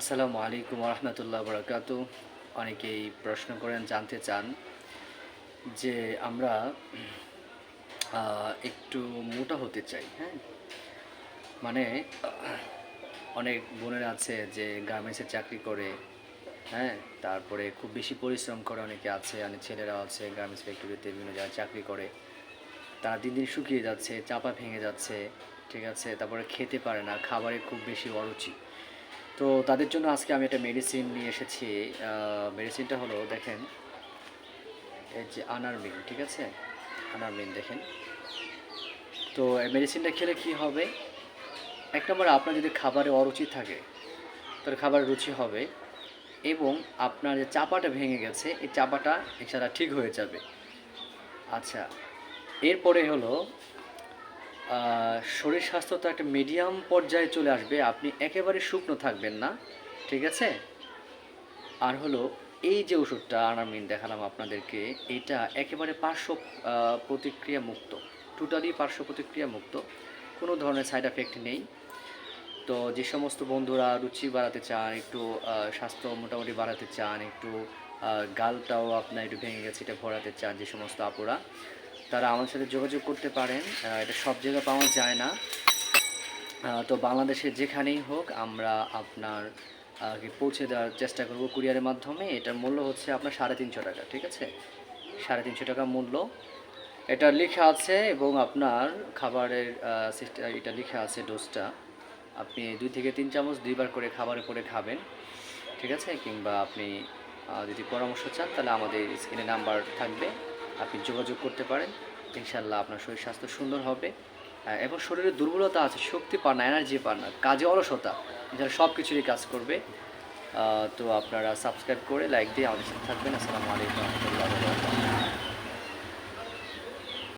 আসসালামু আলাইকুম রহমতুল্লাহ বরকাত। অনেকেই প্রশ্ন করেন, জানতে চান যে আমরা একটু মোটা হতে চাই হ্যাঁ? মানে অনেক বোনেরা আছে যে গার্মেন্টসে চাকরি করে হ্যাঁ? তারপরে খুব বেশি পরিশ্রম করে অনেকে আছে, অনেক ছেলেরাও আছে, গার্মেন্টস ফ্যাক্টরিতে বিভিন্ন জায়গায় চাকরি করে। তারা দিন দিন শুকিয়ে যাচ্ছে, চাপা ভেঙে যাচ্ছে, ঠিক আছে? তারপরে খেতে পারে না খাবারে খুব বেশি অরুচি। তো তাদের জন্য আজকে আমি একটা মেডিসিন নিয়ে এসেছি। মেডিসিনটা হলো, দেখেন, এই যে আনারমিন, ঠিক আছে? আনারমিন দেখেন। তো এই মেডিসিনটা খেলে কি হবে? এক নম্বর, আপনার যদি খাবারে অরুচি থাকে, তাহলে খাবার রুচি হবে এবং আপনার যে চাপাটা ভেঙে গেছে, এই চাপাটা এছাড়া ঠিক হয়ে যাবে। আচ্ছা এরপরে হলো শরীর স্বাস্থ্য তো একটা মিডিয়াম পর্যায়ে চলে আসবে, আপনি একেবারে শুকনো থাকবেন না, ঠিক আছে? আর হলো, এই যে ওষুধটা আনামিন দেখালাম আপনাদেরকে, এটা একেবারে পার্শ্ব প্রতিক্রিয়া মুক্ত টোটালি পার্শ্ব প্রতিক্রিয়া মুক্ত, কোনো ধরনের সাইড এফেক্ট নেই। তো যে সমস্ত বন্ধুরা রুচি বাড়াতে চান, একটু স্বাস্থ্য মোটামুটি বাড়াতে চান, একটু গালটাও আপনার একটু ভেঙে গেছে, এটা ভরাতে চান, যে সমস্ত আপুরা তারা আমার সাথে যোগাযোগ করতে পারেন। এটা সব জায়গায় পাওয়া যায় না। তো বাংলাদেশের যেখানেই হোক আমরা আপনার পৌঁছে দেওয়ার চেষ্টা করব কুরিয়ারের মাধ্যমে। এটার মূল্য হচ্ছে আপনার সাড়ে তিনশো টাকা, ঠিক আছে? সাড়ে তিনশো টাকা মূল্য। এটা লেখা আছে এবং আপনার খাবারের এটা লেখা আছে ডোজটা। আপনি দুই থেকে তিন চামচ দুইবার করে খাবারের পরে খাবেন, ঠিক আছে? কিংবা আপনি যদি পরামর্শ চান তাহলে আমাদের স্ক্রিনে নাম্বার থাকবে। আপনি যোগাযোগ করতে পারেন। ইনশাল্লাহ আপনার শরীর স্বাস্থ্য সুন্দর হবে। এবং শরীরে দুর্বলতা আছে, শক্তি পান না এনার্জি পান না, কাজে অলসতা যারা সব কিছুরই কাজ করবে। তো আপনারা সাবস্ক্রাইব করে লাইক দিয়ে আমাদের সাথে থাকবেন। আসসালামু আলাইকুম। রহমতুল্লাহ